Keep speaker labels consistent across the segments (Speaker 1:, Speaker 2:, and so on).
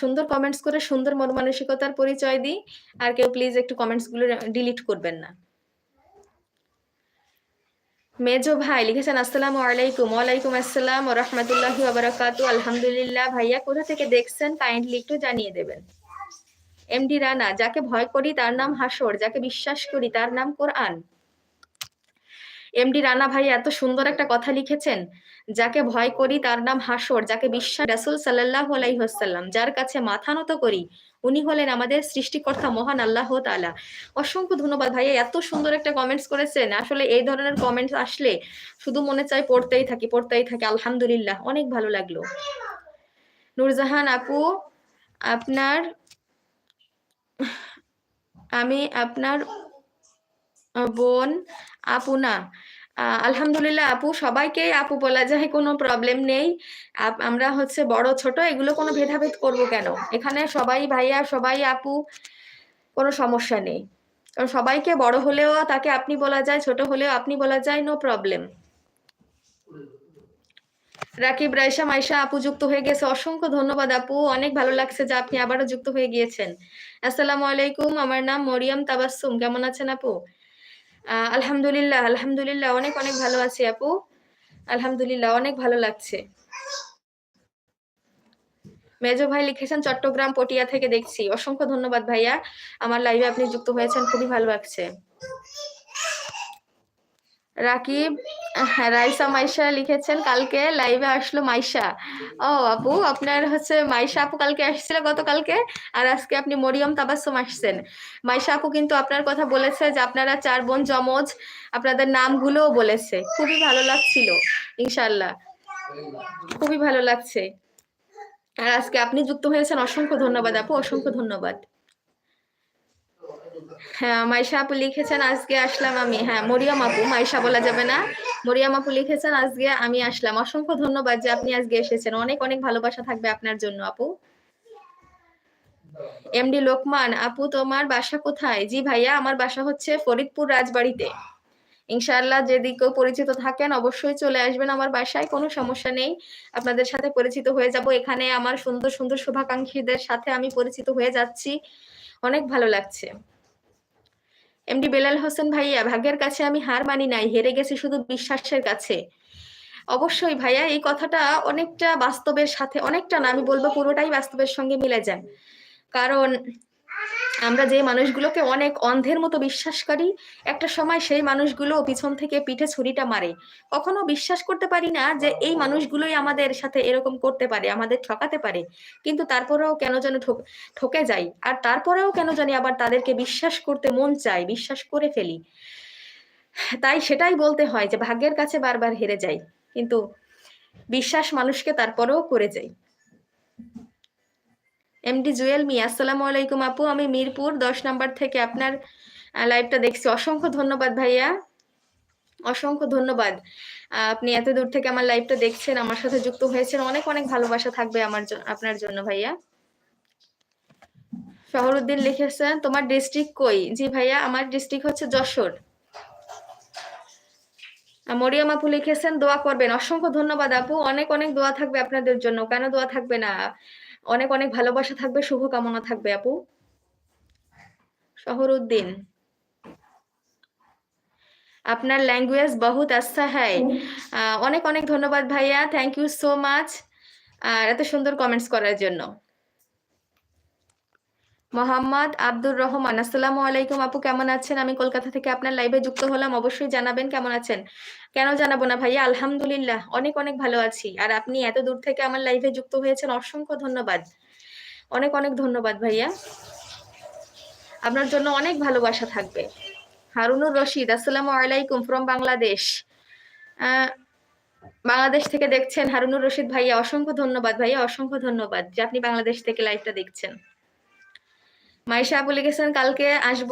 Speaker 1: সুন্দর কমেন্টস করে সুন্দর মন মানসিকতার পরিচয় দিই। আর কেউ প্লিজ একটু কমেন্টসগুলো ডিলিট করবেন না। মেজো ভাই লিখেছেন আসসালামু আলাইকুম। ওয়ালাইকুম আসসালাম রাহমাতুল্লাহি বারাকাতু। আলহামদুলিল্লাহ ভাইয়া কোথা থেকে দেখছেন কাইন্ডলি একটু জানিয়ে দেবেন। এমডি রানা যাকে ভয় করি তার নাম হাসর, যাকে বিশ্বাস করি তার নাম কোরআন। এমডি রানা ভাই এত সুন্দর একটা কথা লিখেছেন। যাকে ভয় করি তার নাম হাসর, যাকে বিশ্বাস রাসূল সাল্লাহ আলাই ওয়াসাল্লাম, যার কাছে মাথা নত করি উনি হলেন আমাদের সৃষ্টিকর্তা মহান আল্লাহ তাআলা। অসংখ্য ধন্যবাদ ভাইয়া এত সুন্দর একটা কমেন্টস করেছেন। আসলে এই ধরনের কমেন্টস আসলে শুধু মনে চায় পড়তেই থাকি, পড়তেই থাকি। আলহামদুলিল্লাহ অনেক ভালো লাগল। নূরজাহান আপু আপনার আমি আপনার বোন আপু না। আলহামদুলিল্লাহ আপু সবাইকেই আপু বলা যায় কোনো প্রবলেম নেই। আমরা হচ্ছে বড় ছোট এগুলো কোনো ভেদাভেদ করব কেন? এখানে সবাই ভাইয়া, সবাই আপু কোনো সমস্যা নেই। কারণ সবাইকে বড় হলেও তাকে আপনি বলা যায়, ছোট হলেও আপনি বলা যায় নো প্রবলেম। রাকিব রাইসা মাইশা আপু যুক্ত হয়ে গেছে। অসংখ্য ধন্যবাদ আপু। অনেক ভালো লাগছে যে আপনি আবারও যুক্ত হয়ে গিয়েছেন। আসসালামু আলাইকুম। আমার নাম মরিয়ম তাবাসসুম। কেমন আছেন আপু? আলহামদুলিল্লাহ, আলহামদুলিল্লাহ অনেক, অনেক ভালো আছি আপু। আলহামদুলিল্লাহ অনেক ভালো লাগছে। মেজো ভাই লিখেছেন চট্টগ্রাম পটিয়া থেকে দেখছি। অসংখ্য ধন্যবাদ ভাইয়া। আমার লাইভে আপনি যুক্ত হয়েছেন খুবই ভালো লাগছে। রাকিব হ্যাঁ, রাইসা মাইশা লিখেছেন কালকে লাইভে আসলো মাইশা। ও আপু আপনার হচ্ছে মাইশা আপু কালকে আসছিল গতকালকে আর আজকে আপনি মরিয়ম তাবাসসুম আসছেন। মাইশা আপু কিন্তু আপনার কথা বলেছে যে আপনারা চার বোন যমজ। আপনাদের নামগুলোও বলেছে। খুবই ভালো লাগছিল। ইনশাল্লাহ খুবই ভালো লাগছে। আর আজকে আপনি যুক্ত হয়েছেন অসংখ্য ধন্যবাদ আপু, অসংখ্য ধন্যবাদ। হ্যাঁ, মাইশা আপু লিখেছেন আজকে আসলাম আমি। হ্যাঁ, মরিয়ম আপু, মাইশা বলা যাবে না। মরিয়ম আপু লিখেছেন আজকে আমি আসলাম। অসংখ্য ধন্যবাদ যে আপনি আজকে এসেছেন। অনেক, অনেক ভালোবাসা থাকবে আপনার জন্য আপু। এমডি লোকমান আপু তোমার বাসা কোথায়? জি ভাইয়া আমার বাসা হচ্ছে ফরিদপুর রাজবাড়িতে ইনশাআল্লাহ যদি কেউ পরিচিত থাকেন অবশ্যই চলে আসবেন আমার বাসায় কোনো সমস্যা নেই। আপনাদের সাথে পরিচিত হয়ে যাব। এখানে আমার সুন্দর, সুন্দর শুভাকাঙ্ক্ষীদের সাথে আমি পরিচিত হয়ে যাচ্ছি। অনেক ভালো লাগছে। এমডি বেলাল হোসেন ভাইয়া, ভাগ্যের কাছে আমি হার মানি নাই। হেরে গেছি শুধু বিশ্বাসের কাছে। অবশ্যই ভাইয়া, এই কথাটা অনেকটা বাস্তবের সাথে, অনেকটা না, আমি বলব পুরোটাই বাস্তবের সঙ্গে মিলে যায়। কারণ আমরা যে মানুষগুলোকে অনেক অন্ধের মতো বিশ্বাস করি, একটা সময় সেই মানুষগুলো পিছন থেকে পিঠে ছুরিটা মারে। কখনো বিশ্বাস করতে পারি না যে এই মানুষগুলোই আমাদের সাথে এরকম করতে পারে, আমাদের ঠকাতে পারে। কিন্তু তারপরেও কেন যেন ঠক যাই। আর তারপরেও কেন জানি আবার তাদেরকে বিশ্বাস করতে মন চায়, বিশ্বাস করে ফেলি। তাই সেটাই বলতে হয় যে ভাগ্যের কাছে বারবার হেরে যাই। কিন্তু বিশ্বাস মানুষকে তারপরেও করে যাই। এমডি জুয়েল মি আসসালামু আলাইকুম আপু আমি মিরপুর ১০ নাম্বার থেকে আপনার লাইভটা দেখছি। অসংখ্য ধন্যবাদ ভাইয়া। অসংখ্য ধন্যবাদ। আপনি এত দূর থেকে আমার লাইভটা দেখছেন, আমার সাথে যুক্ত হয়েছেন। অনেক, অনেক ভালোবাসা থাকবে আমার আপনার জন্য ভাইয়া। শহরুদ্দিন লিখেছেন তোমার ডিস্ট্রিক্ট কই? জি ভাইয়া আমার ডিস্ট্রিক্ট হচ্ছে যশোর। মরিয়ম আপু লিখেছেন দোয়া করবেন। অসংখ্য ধন্যবাদ আপু। অনেক, অনেক দোয়া থাকবে আপনাদের জন্য। কেন দোয়া থাকবে না? অনেক, অনেক ভালোবাসা থাকবে, শুভকামনা থাকবে আপু। শহরউদ্দিন আপনার ল্যাঙ্গুয়েজ বহুত আচ্ছা হ্যায়। অনেক, অনেক ধন্যবাদ ভাইয়া। Thank you so much. আর এত সুন্দর কমেন্টস করার জন্য। মোহাম্মদ আব্দুর রহমান আসসালামু আলাইকুম আপু কেমন আছেন? আমি কলকাতা থেকে আপনার লাইভে যুক্ত হলাম। অবশ্যই জানাবেন কেমন আছেন? কেন জানাব না ভাইয়া? আলহামদুলিল্লাহ অনেক, অনেক ভালো আছি। আর আপনি এত দূর থেকে আমার লাইভে যুক্ত হয়েছেন অসংখ্য ধন্যবাদ। অনেক, অনেক ধন্যবাদ ভাইয়া। আপনার জন্য অনেক ভালোবাসা থাকবে। হারুনুর রশিদ আসসালামু আলাইকুম ফ্রম বাংলাদেশ। বাংলাদেশ থেকে দেখছেন হারুনুর রশিদ ভাইয়া অসংখ্য ধন্যবাদ ভাইয়া, অসংখ্য ধন্যবাদ যে আপনি বাংলাদেশ থেকে লাইভটা দেখছেন। মাইশা আপু লিখেছেন কালকে আসব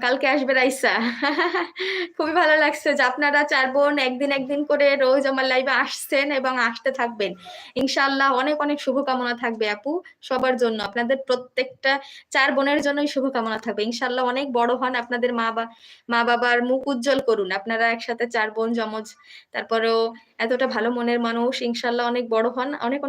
Speaker 1: কালকে আসবে রাইসা। খুবই ভালো লাগছে যে আপনারা ৪ বোন একদিন, একদিন করে রোজ আমার লাইভে আসছেন এবং আসতে থাকবেন। ইনশাআল্লাহ অনেক, অনেক শুভকামনা থাকবে আপু সবার জন্য। আপনাদের প্রত্যেকটা চার বোনের জন্যই শুভকামনা থাকবে। ইনশাল্লাহ অনেক বড় হন। আপনাদের মা বা মা-বাবার মুখ উজ্জ্বল করুন। আপনারা একসাথে চার বোন যমজ। তারপরেও এতটা ভালো মনের মানুষ। ইনশাল্লাহ অনেক বড় হন। অনেক, অনেক